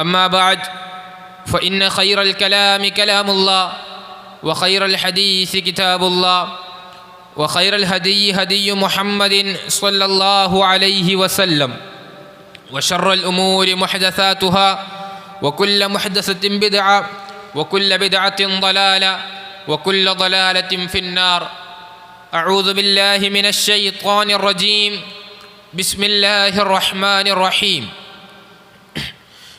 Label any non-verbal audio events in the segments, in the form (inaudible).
أما بعد فإن خير الكلام كلام الله وخير الحديث كتاب الله وخير الهدي هدي محمد صلى الله عليه وسلم وشر الأمور محدثاتها وكل محدثة بدعة وكل بدعة ضلالة وكل ضلالة في النار. أعوذ بالله من الشيطان الرجيم. بسم الله الرحمن الرحيم.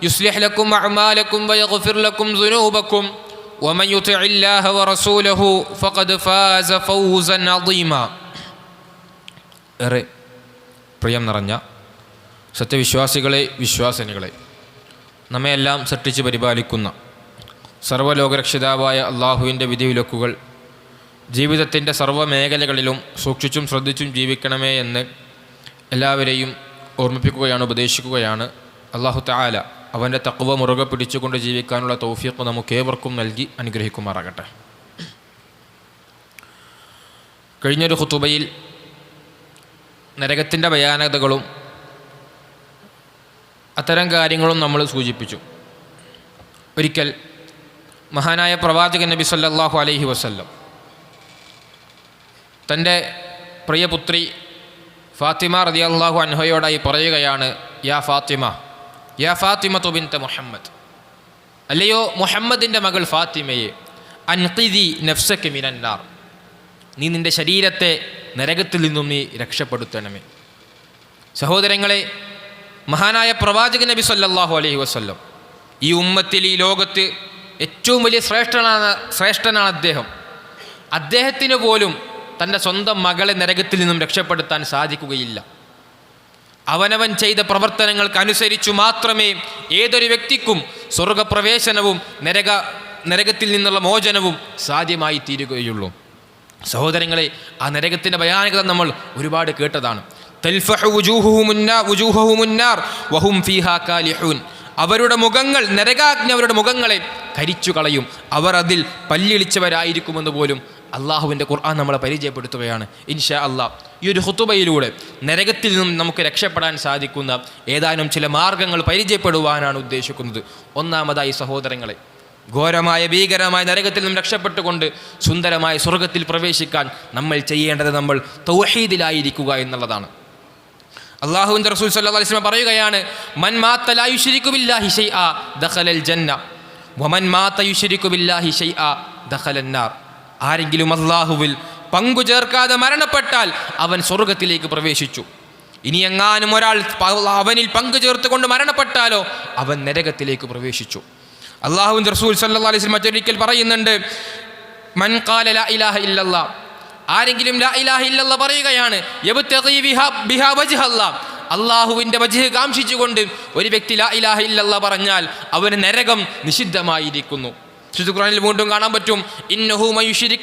يصلح لكم أعمالكم ويغفر لكم ذنوبكم ومن يطع الله ورسوله فقد فاز فوزا عظيما ഏറെ പ്രിയം നിറഞ്ഞ സത്യവിശ്വാസികളെ വിശ്വാസിനികളെ നമ്മയെല്ലാം സൃഷ്ടിച്ച് പരിപാലിക്കുന്ന സർവ്വലോകരക്ഷിതാവായ അള്ളാഹുവിൻ്റെ വിധിവിലക്കുകൾ ജീവിതത്തിൻ്റെ സർവ്വ മേഖലകളിലും സൂക്ഷിച്ചും ശ്രദ്ധിച്ചും ജീവിക്കണമേ എന്ന് എല്ലാവരെയും ഓർമ്മിപ്പിക്കുകയാണ് ഉപദേശിക്കുകയാണ് അള്ളാഹു താല അവന്റെ തക്കുവ മുറുകെ പിടിച്ചുകൊണ്ട് ജീവിക്കാനുള്ള തൗഫീഖ് നമുക്കേവർക്കും നൽകി അനുഗ്രഹിക്കുമാറാകട്ടെ. കഴിഞ്ഞൊരു ഹുത്തുബയിൽ നരകത്തിന്റെ ഭയാനകതകളും അത്തരം കാര്യങ്ങളും നമ്മൾ സൂചിപ്പിച്ചു. ഒരിക്കൽ മഹാനായ പ്രവാചകൻ നബി സല്ലല്ലാഹു അലൈഹി വസല്ലം തന്റെ പ്രിയപുത്രി ഫാത്തിമ റതിയല്ലാഹു അൻഹയോടായി പറയുകയാണ് യാ ഫാത്തിമ യാ ഫാത്തിമ തുബിൻത മുഹമ്മദ്. അല്ലയോ മുഹമ്മദിന്റെ മകൾ ഫാത്തിമയെ അൻഖിദി നഫ്സക്ക് മിനന്നാർ നീ നിന്റെ ശരീരത്തെ നരകത്തിൽ നിന്നും നീ രക്ഷപ്പെടുത്തണമേ. സഹോദരങ്ങളെ മഹാനായ പ്രവാചക നബി സല്ലാഹു അലൈഹി വസ്ല്ലം ഈ ഉമ്മത്തിൽ ഈ ലോകത്ത് ഏറ്റവും വലിയ ശ്രേഷ്ഠനാണ് ശ്രേഷ്ഠനാണ് അദ്ദേഹം. അദ്ദേഹത്തിന് പോലും തന്റെ സ്വന്തം മകളെ നരകത്തിൽ നിന്നും രക്ഷപ്പെടുത്താൻ സാധിക്കുകയില്ല. അവനവൻ ചെയ്ത പ്രവർത്തനങ്ങൾക്ക് അനുസരിച്ചു മാത്രമേ ഏതൊരു വ്യക്തിക്കും സ്വർഗപ്രവേശനവും നരക നരകത്തിൽ നിന്നുള്ള മോചനവും സാധ്യമായി തീരുകയുള്ളൂ സഹോദരങ്ങളെ ആ നരകത്തിന്റെ ഭയാനകത നമ്മൾ ഒരുപാട് കേട്ടതാണ്. അവരുടെ മുഖങ്ങൾ നരകാഗ്നി അവരുടെ മുഖങ്ങളെ കരിച്ചു കളയും അവർ അതിൽ പല്ലിളിച്ചവരായിരിക്കുമെന്ന് പോലും അള്ളാഹുവിന്റെ ഖുർആൻ നമ്മളെ പരിചയപ്പെടുത്തുകയാണ്. ഇൻഷാ അള്ളാഹ് ഈ ഒരു ഹുത്തുബയിലൂടെ നരകത്തിൽ നിന്നും നമുക്ക് രക്ഷപ്പെടാൻ സാധിക്കുന്ന ഏതാനും ചില മാർഗങ്ങൾ പരിചയപ്പെടുവാനാണ് ഉദ്ദേശിക്കുന്നത്. ഒന്നാമതായി സഹോദരങ്ങളെ ഘോരമായ ഭീകരമായ നരകത്തിൽ നിന്നും രക്ഷപ്പെട്ടുകൊണ്ട് സുന്ദരമായ സ്വർഗത്തിൽ പ്രവേശിക്കാൻ നമ്മൾ ചെയ്യേണ്ടത് നമ്മൾ തൗഹീദിലായിരിക്കുക എന്നുള്ളതാണ്. അള്ളാഹുവിന്റെ റസൂൽ വസല്ലം പറയുകയാണ് മൻ മാത്ത ലാ യുശ്രികു ബില്ലാഹി ഷൈആ ദഖലൽ ജന്ന. വമൻ മാത്ത യുശ്രികു ബില്ലാഹി ഷൈആ ദഖലൻ നാർ. ആരെങ്കിലും അള്ളാഹുവിൽ പങ്കു ചേർക്കാതെ മരണപ്പെട്ടാൽ അവൻ സ്വർഗത്തിലേക്ക് പ്രവേശിച്ചു ഇനി എങ്ങാനും ഒരാൾ അവനിൽ പങ്കു ചേർത്തുകൊണ്ട് മരണപ്പെട്ടാലോ അവൻ നരകത്തിലേക്ക് പ്രവേശിച്ചു അള്ളാഹുവിൻ റസൂൽ വസല്ലം മറ്റൊരിക്കൽ പറയുന്നുണ്ട് മൻ ഖാല ലാ ഇലാഹ ഇല്ലല്ലാ ആരെങ്കിലും ലാ ഇലാഹ ഇല്ലല്ല പറയുകയാണ്. അള്ളാഹുവിന്റെ വജിഹ് കാംക്ഷിച്ചുകൊണ്ട് ഒരു വ്യക്തി ലാ ഇലാഹ ഇല്ലല്ല പറഞ്ഞാൽ അവന് നരകം നിഷിദ്ധമായിരിക്കുന്നു വിശുദ്ധ ഖുറാനിൽ വീണ്ടും കാണാൻ പറ്റും. ഇന്നഹു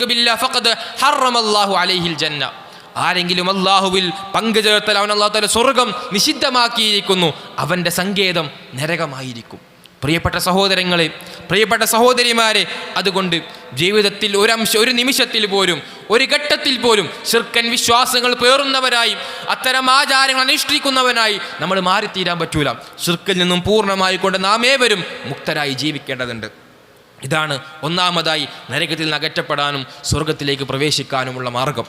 ബില്ല ഫഖദ് ഹറമല്ലാഹു അലൈഹിൽ ജന്ന. ആരെങ്കിലും അള്ളാഹുവിൽ പങ്കുചേർത്തൽ അവൻ അള്ളാഹു തആല സ്വർഗം നിഷിദ്ധമാക്കിയിരിക്കുന്നു. അവന്റെ സങ്കേതം നരകമായിരിക്കും. പ്രിയപ്പെട്ട സഹോദരങ്ങളെ പ്രിയപ്പെട്ട സഹോദരിമാരെ അതുകൊണ്ട് ജീവിതത്തിൽ ഒരംശ ഒരു നിമിഷത്തിൽ പോലും ഒരു ഘട്ടത്തിൽ പോലും ശിർക്കൻ വിശ്വാസങ്ങൾ പേറുന്നവരായി അത്തരം ആചാരങ്ങൾ അനുഷ്ഠിക്കുന്നവനായി നമ്മൾ മാറിത്തീരാൻ പറ്റൂല. ശിർക്കിൽ നിന്നും പൂർണമായിക്കൊണ്ട് നാം ഏവരും മുക്തരായി ജീവിക്കേണ്ടതുണ്ട്. ഇതാണ് ഒന്നാമതായി നരകത്തിൽ നിന്ന് അകറ്റപ്പെടാനും സ്വർഗത്തിലേക്ക് പ്രവേശിക്കാനുമുള്ള മാർഗം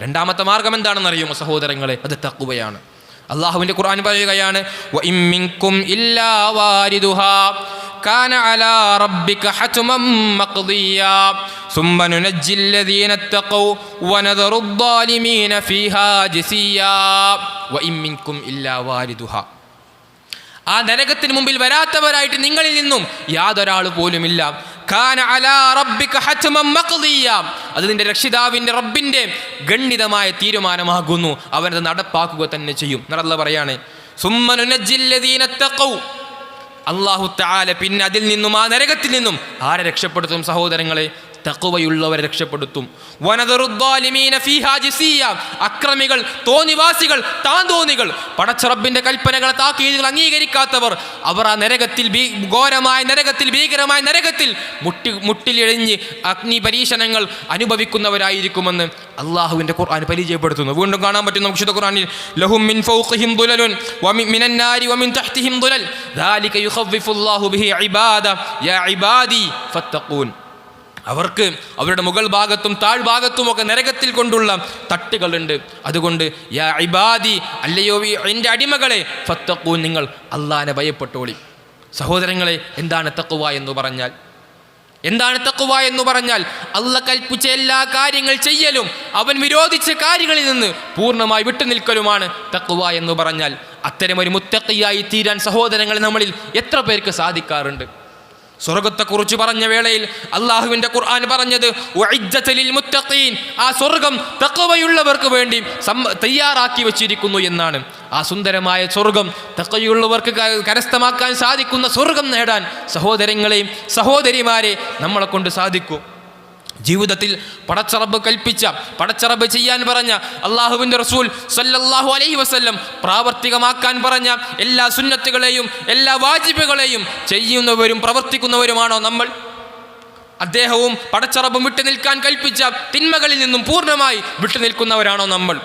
രണ്ടാമത്തെ മാർഗം എന്താണെന്ന് അറിയുമോ സഹോദരങ്ങളെ അത് തക്കുവയാണ് അള്ളാഹുവിൻ്റെ ഖുർആൻ പറയുകയാണ് "വ ഇൻ മിൻകും ഇല്ലാ വാരിദുഹാ കാന അലാ റബ്ബിക ഹത്മം മഖ്ദിയാ ثم ننجي الذين اتقوا ونذر الظالمين فيها جثيا وإن منكم إلا واردها ആ നരകത്തിന് മുമ്പിൽ വരാത്തവരായിട്ട് നിങ്ങളിൽ നിന്നും യാതൊരാൾ പോലുമില്ല. അത് നിന്റെ രക്ഷിതാവിന്റെ റബ്ബിന്റെ ഗണ്ഡിതമായ തീരുമാനമാകുന്നു. അവനത് നടപ്പാക്കുക തന്നെ ചെയ്യും. നടല്ല പറയാണ്. അള്ളാഹു താല പിന്നെ അതിൽ നിന്നും ആ നരകത്തിൽ നിന്നും ആരെ രക്ഷപ്പെടുത്തും സഹോദരങ്ങളെ? തക്കുവയുള്ളവരെ രക്ഷപ്പെടുത്തും. അക്രമികൾ തോന്നിവാസികൾ താന്തോന്നികൾ. പടച്ചറബിന്റെ കൽപ്പനകളെ താക്കീതുകൾ അംഗീകരിക്കാത്തവർ. അവർ ആ നരകത്തിൽ ഘോരമായ നരകത്തിൽ ഭീകരമായ നരകത്തിൽ മുട്ടി മുട്ടിലിഴഞ്ഞ് അഗ്നി പരീക്ഷണങ്ങൾ അനുഭവിക്കുന്നവരായിരിക്കുമെന്ന് അള്ളാഹുവിന്റെ ഖുർആൻ പരിചയപ്പെടുത്തുന്നു. വീണ്ടും കാണാൻ പറ്റുന്ന വിശുദ്ധ ഖുർആനിൽ ലഹും മിൻ ഫൗഖിഹിം ദുലലുൻ വമിൻ മിനൻ വമിൻ തഹ്തിഹിം ദുലൽ. ദാലിക യുഖവ്വിഫുല്ലാഹു ബിഹി ഇബാദ. യാ ഇബാദി ഫത്തഖൂൻ. അവർക്ക് അവരുടെ മുകൾ ഭാഗത്തും താഴ്ഭാഗത്തുമൊക്കെ നരകത്തിൽ കൊണ്ടുള്ള തട്ടുകളുണ്ട്. അതുകൊണ്ട് യാ ഇബാദി അല്ലയോ എന്റെ അടിമകളെ ഫത്തക്കൂ നിങ്ങൾ അള്ളാനെ ഭയപ്പെട്ടോളി. സഹോദരങ്ങളെ എന്താണ് തക്കുവ എന്ന് പറഞ്ഞാൽ? എന്താണ് തക്കുവ എന്ന് പറഞ്ഞാൽ അല്ല കൽപ്പിച്ച എല്ലാ കാര്യങ്ങൾ ചെയ്യലും അവൻ വിരോധിച്ച കാര്യങ്ങളിൽ നിന്ന് പൂർണമായി വിട്ടുനിൽക്കലുമാണ് തക്കുവ എന്ന് പറഞ്ഞാൽ. അത്തരമൊരു മുത്തക്കയായി തീരാൻ സഹോദരങ്ങളെ നമ്മളിൽ എത്ര പേർക്ക് സാധിക്കാറുണ്ട്? സ്വർഗത്തെക്കുറിച്ച് പറഞ്ഞ വേളയിൽ അള്ളാഹുവിന്റെ ഖുർആൻ പറഞ്ഞത് "ഉഇദ്ദത ലിൽ മുത്തഖീൻ." ആ സ്വർഗം തക്കവയുള്ളവർക്ക് വേണ്ടി തയ്യാറാക്കി വച്ചിരിക്കുന്നു എന്നാണ് ആ സുന്ദരമായ സ്വർഗം തക്കയുള്ളവർക്ക് കരസ്ഥമാക്കാൻ സാധിക്കുന്ന സ്വർഗം നേടാൻ സഹോദരങ്ങളെയും സഹോദരിമാരെ നമ്മളെ കൊണ്ട് സാധിക്കും ജീവിതത്തിൽ പടച്ചറബ് കൽപ്പിച്ച പടച്ചറബ് ചെയ്യാൻ പറഞ്ഞ അള്ളാഹുവിന്റെ റസൂൽ സല്ലല്ലാഹു അലൈഹി വസ്ല്ലം പ്രാവർത്തികമാക്കാൻ പറഞ്ഞ എല്ലാ സുന്നത്തുകളെയും എല്ലാ വാജിബുകളെയും ചെയ്യുന്നവരും പ്രവർത്തിക്കുന്നവരുമാണോ നമ്മൾ? അദ്ദേഹവും പടച്ചറബും വിട്ടു നിൽക്കാൻ കൽപ്പിച്ച തിന്മകളിൽ നിന്നും പൂർണമായി വിട്ടു നിൽക്കുന്നവരാണോ നമ്മൾ?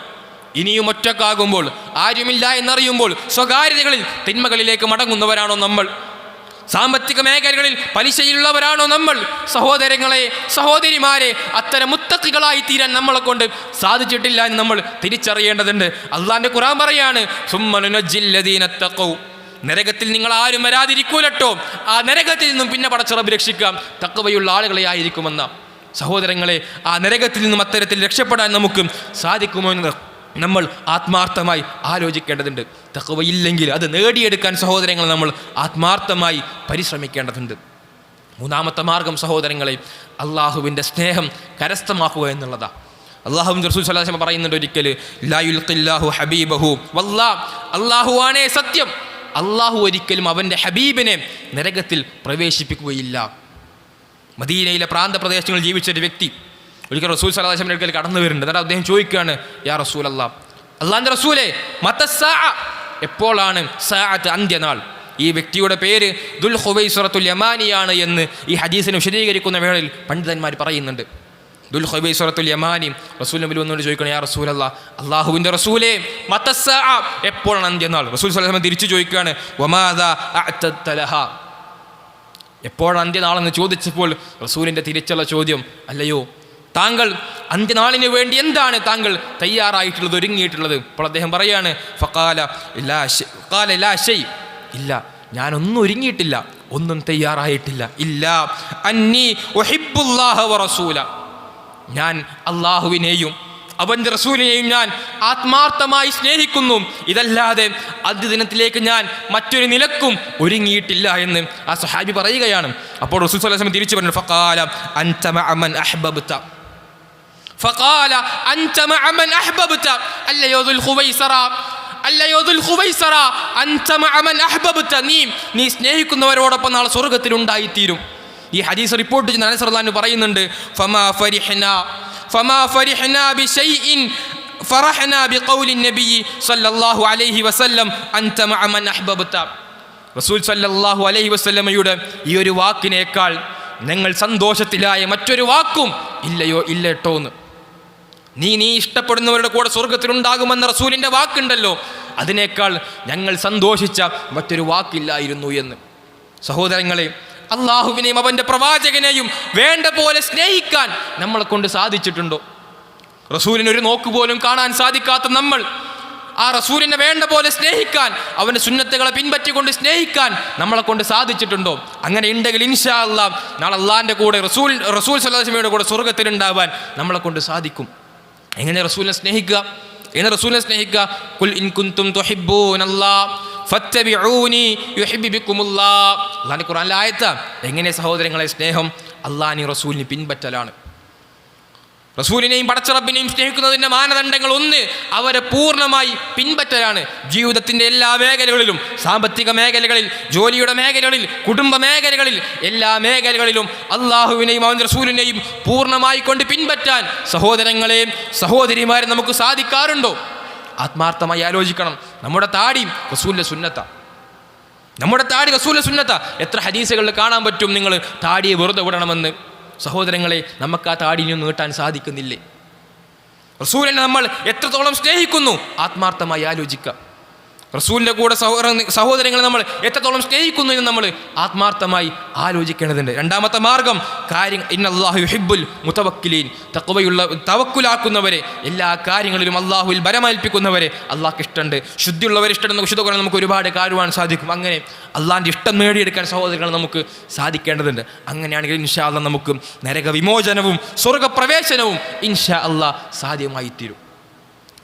ഇനിയും ഒറ്റക്കാകുമ്പോൾ ആരുമില്ല എന്നറിയുമ്പോൾ സ്വകാര്യതകളിൽ തിന്മകളിലേക്ക് മടങ്ങുന്നവരാണോ നമ്മൾ? സാമ്പത്തിക മേഖലകളിൽ പലിശയിലുള്ളവരാണോ നമ്മൾ? സഹോദരങ്ങളെ സഹോദരിമാരെ അത്തരം മുത്തക്കികളായി തീരാൻ നമ്മളെ കൊണ്ട് സാധിച്ചിട്ടില്ല എന്ന് നമ്മൾ തിരിച്ചറിയേണ്ടതുണ്ട്. അള്ളാന്റെ ഖുറാൻ പറയാണ് സുമ്മനുനജില്ലദീനത്തക്കൗ നരകത്തിൽ നിങ്ങൾ ആരും വരാതിരിക്കൂലട്ടോ. ആ നരകത്തിൽ നിന്നും പിന്നെ പടച്ചിറബ് രക്ഷിക്കാം. തക്കവയുള്ള ആളുകളെ ആയിരിക്കുമെന്ന. സഹോദരങ്ങളെ ആ നരകത്തിൽ നിന്നും അത്തരത്തിൽ രക്ഷപ്പെടാൻ നമുക്ക് സാധിക്കുമോ എന്ന് നമ്മൾ ആത്മാർത്ഥമായി ആലോചിക്കേണ്ടതുണ്ട്. തക്കവയില്ലെങ്കിൽ അത് നേടിയെടുക്കാൻ സഹോദരങ്ങൾ നമ്മൾ ആത്മാർത്ഥമായി പരിശ്രമിക്കേണ്ടതുണ്ട്. മൂന്നാമത്തെ മാർഗം സഹോദരങ്ങളെ അള്ളാഹുവിന്റെ സ്നേഹം കരസ്ഥമാക്കുക എന്നുള്ളതാണ് അള്ളാഹു റസൂൽ സലാഹം പറയുന്നുണ്ട് ഒരിക്കൽ ലായുൽഖില്ലാഹു ഹബീബഹു. വല്ലാ അള്ളാഹുവാണേ സത്യം. അള്ളാഹു ഒരിക്കലും അവന്റെ ഹബീബിനെ നരകത്തിൽ പ്രവേശിപ്പിക്കുകയില്ല. മദീനയിലെ പ്രാന്തപ്രദേശങ്ങളിൽ ജീവിച്ച ഒരു വ്യക്തി ഒരിക്കൽ റസൂൽ സലാഹമിന്റെ അടുക്കൽ കടന്നു വരുന്നുണ്ട്. എന്നിട്ട് അദ്ദേഹം ചോദിക്കുകയാണ് യാ റസൂൽ അള്ളാഹ് അള്ളാന്റെ റസൂലെ എപ്പോഴാണ് സാഅത്ത് അന്ത്യനാൾ ഈ വ്യക്തിയുടെ പേര് ദുൽ ഹുബൈസുറത്തുൽ യമാനിയാണ് എന്ന് ഈ ഹദീസിനെ വിശദീകരിക്കുന്ന വേളയിൽ പണ്ഡിതന്മാർ പറയുന്നുണ്ട്. ദുൽ ഹുബൈസുറത്തുൽ യമാനി റസൂൽ നബി വന്നുകൊണ്ട് ചോദിക്കണം യാ റസൂൽ അല്ലാ അള്ളാഹുവിന്റെ റസൂലെ എപ്പോഴാണ് അന്ത്യനാൾ റസൂൽ സലാഹം തിരിച്ചു ചോദിക്കുകയാണ് എപ്പോഴാണ് അന്ത്യനാളെന്ന് ചോദിച്ചപ്പോൾ റസൂലിന്റെ തിരിച്ചുള്ള ചോദ്യം അല്ലയോ താങ്കൾ അന്ത്യനാളിന് വേണ്ടി എന്താണ് താങ്കൾ തയ്യാറായിട്ടുള്ളത് ഒരുങ്ങിയിട്ടുള്ളത്? അപ്പോൾ അദ്ദേഹം പറയാണ് ഫക്കാല ലാ ശൈ- ഫഖാല ലാ ശൈ. ഇല്ല ഞാനൊന്നും ഒരുങ്ങിയിട്ടില്ല ഒന്നും തയ്യാറായിട്ടില്ല. ഇല്ല അന്നി ഉഹിബ്ബുല്ലാഹ വറസൂല റസൂല. ഞാൻ അള്ളാഹുവിനെയും അവന്റെ റസൂലിനെയും ഞാൻ ആത്മാർത്ഥമായി സ്നേഹിക്കുന്നു. ഇതല്ലാതെ ദിനത്തിലേക്ക് ഞാൻ മറ്റൊരു നിലക്കും ഒരുങ്ങിയിട്ടില്ല എന്ന് ആ സഹാബി പറയുകയാണ്. അപ്പോൾ റസൂൽ തിരിച്ചു പറഞ്ഞു ഫഖാല അൻ അഹ്ബബ്ത. ഫഖാല അൻത മഅ മൻ അഹ്ബബ്ത അല്ലയോ ദുൽ ഖുവൈസറ അല്ലയോ ദുൽ ഖുവൈസറ അൻത മഅ മൻ അഹ്ബബ്ത നീ നീ സ്നേഹിക്കുന്നവരോടൊപ്പം നാളെ സ്വർഗ്ഗത്തിൽ ഉണ്ടായിത്തീരും ഈ ഹദീസ് റിപ്പോർട്ട് ചെയ്യുന്ന അനസ് റളിയല്ലാഹു അൻഹു പറയുന്നുണ്ട് ഫമാ ഫരിഹ്ന ഫമാ ഫരിഹ്ന ബിശൈഇൻ فرحنا بقول النبي صلى الله عليه وسلم أنت مع من أحببت റസൂൽ സല്ലല്ലാഹു അലൈഹി വസല്ലമയുടെ ഈ ഒരു വാക്കിനേക്കാൾ നിങ്ങൾ സന്തോഷത്തിലായ മറ്റൊരു വാക്കും ഇല്ലയോ ഇല്ല കേട്ടോ എന്ന് നീ നീ ഇഷ്ടപ്പെടുന്നവരുടെ കൂടെ സ്വർഗത്തിലുണ്ടാകുമെന്ന റസൂലിന്റെ വാക്കുണ്ടല്ലോ. അതിനേക്കാൾ ഞങ്ങൾ സന്തോഷിച്ച മറ്റൊരു വാക്കില്ലായിരുന്നു എന്ന്. സഹോദരങ്ങളെ അള്ളാഹുവിനെയും അവന്റെ പ്രവാചകനെയും വേണ്ട പോലെ സ്നേഹിക്കാൻ നമ്മളെ കൊണ്ട് സാധിച്ചിട്ടുണ്ടോ? റസൂലിന് ഒരു നോക്ക് പോലും കാണാൻ സാധിക്കാത്ത നമ്മൾ ആ റസൂലിനെ വേണ്ട പോലെ സ്നേഹിക്കാൻ അവന്റെ സുന്നത്തുകളെ പിൻപറ്റിക്കൊണ്ട് സ്നേഹിക്കാൻ നമ്മളെ കൊണ്ട് സാധിച്ചിട്ടുണ്ടോ? അങ്ങനെ ഉണ്ടെങ്കിൽ ഇൻഷാ അല്ലാ നാളെ അള്ളാഹിന്റെ കൂടെ റസൂൽ റസൂൽ സല്ലാസ്മയുടെ കൂടെ സ്വർഗത്തിലുണ്ടാവാൻ നമ്മളെ കൊണ്ട് സാധിക്കും. എങ്ങനെ റസൂലിനെ സ്നേഹിക്കുക? എങ്ങനെ റസൂലിനെ സ്നേഹിക്കുക? കുൽ ഇൻ കുന്തും ഖുർആാനിലെ ആയത്ത എങ്ങനെ സഹോദരങ്ങളെ സ്നേഹം അള്ളാഹി റസൂലിന് പിൻപറ്റലാണ്. റസൂലിനെയും പടച്ചറബിനെയും സ്നേഹിക്കുന്നതിന്റെ മാനദണ്ഡങ്ങൾ ഒന്ന് അവരെ പൂർണമായി പിൻപറ്റലാണ്. ജീവിതത്തിന്റെ എല്ലാ മേഖലകളിലും സാമ്പത്തിക മേഖലകളിൽ ജോലിയുടെ മേഖലകളിൽ കുടുംബ മേഖലകളിൽ എല്ലാ മേഖലകളിലും അള്ളാഹുവിനെയും അവന്റെ റസൂലിനെയും പൂർണമായി കൊണ്ട് പിൻപറ്റാൻ സഹോദരങ്ങളെയും സഹോദരിമാരെയും നമുക്ക് സാധിക്കാറുണ്ടോ? ആത്മാർത്ഥമായി ആലോചിക്കണം. നമ്മുടെ താടി റസൂലിന്റെ സുന്നത്ത. നമ്മുടെ താടി റസൂലിന്റെ സുന്നത്ത. എത്ര ഹദീസുകളിൽ കാണാൻ പറ്റും നിങ്ങൾ താടിയെ വെറുതെ വിടണമെന്ന്? സഹോദരങ്ങളെ നമുക്ക് ആ താടിനും നീട്ടാൻ സാധിക്കുന്നില്ലേ? റസൂലിനെ നമ്മൾ എത്രത്തോളം സ്നേഹിക്കുന്നു? ആത്മാർത്ഥമായി ആലോചിക്കുക റസൂലിന്റെ കൂടെ സഹോദര സഹോദരങ്ങളെ നമ്മൾ എത്രത്തോളം സ്നേഹിക്കുന്നു എന്ന് നമ്മൾ ആത്മാർത്ഥമായി ആലോചിക്കേണ്ടതുണ്ട്. രണ്ടാമത്തെ മാർഗം കാര്യം ഇന്നല്ലാഹു ഹിബുൽ മുത്തവക്കിലീൻ തക്കവയുള്ള തവക്കുലാക്കുന്നവരെ എല്ലാ കാര്യങ്ങളിലും അള്ളാഹുവിൽ ബലമേൽപ്പിക്കുന്നവരെ അള്ളാഹ്ക്ക് ഇഷ്ടമുണ്ട്. ശുദ്ധിയുള്ളവർ ഇഷ്ടമെന്ന് വിശുദ്ധ കുറേ നമുക്ക് ഒരുപാട് കാണുവാൻ സാധിക്കും. അങ്ങനെ അള്ളാഹിന്റെ ഇഷ്ടം നേടിയെടുക്കാൻ സഹോദരങ്ങൾ നമുക്ക് സാധിക്കേണ്ടതുണ്ട്. അങ്ങനെയാണെങ്കിൽ ഇൻഷാ അള്ളാഹ് നമുക്ക് നരക വിമോചനവും സ്വർഗപ്രവേശനവും ഇൻഷാ അള്ളാഹ് സാധ്യമായി തീരും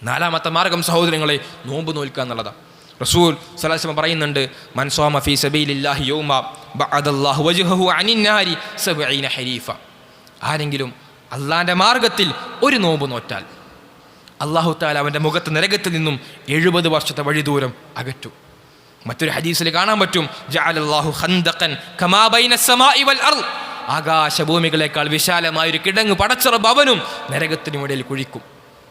നാലാമത്തെ മാർഗം സഹോദരങ്ങളെ നോമ്പ് നോൽക്കുക എന്നുള്ളതാണ്. റസൂൽ സലാസ്ലം പറയുന്നുണ്ട് മൻസോമ ഫി സബീലില്ലാഹി യൗമ ബഅദല്ലാഹു ഹരീഫ. ആരെങ്കിലും അള്ളാന്റെ മാർഗത്തിൽ ഒരു നോമ്പ് നോറ്റാൽ അള്ളാഹു താല അവന്റെ മുഖത്ത് നരകത്തിൽ നിന്നും എഴുപത് വർഷത്തെ വഴി ദൂരം അകറ്റും. മറ്റൊരു ഹദീസിൽ കാണാൻ പറ്റും ജഅലല്ലാഹു കമാ ബൈന വൽ ആകാശഭൂമികളെക്കാൾ വിശാലമായൊരു കിടങ്ങ് പടച്ചറ ഭവനും നരകത്തിനുമിടയിൽ കുഴിക്കും.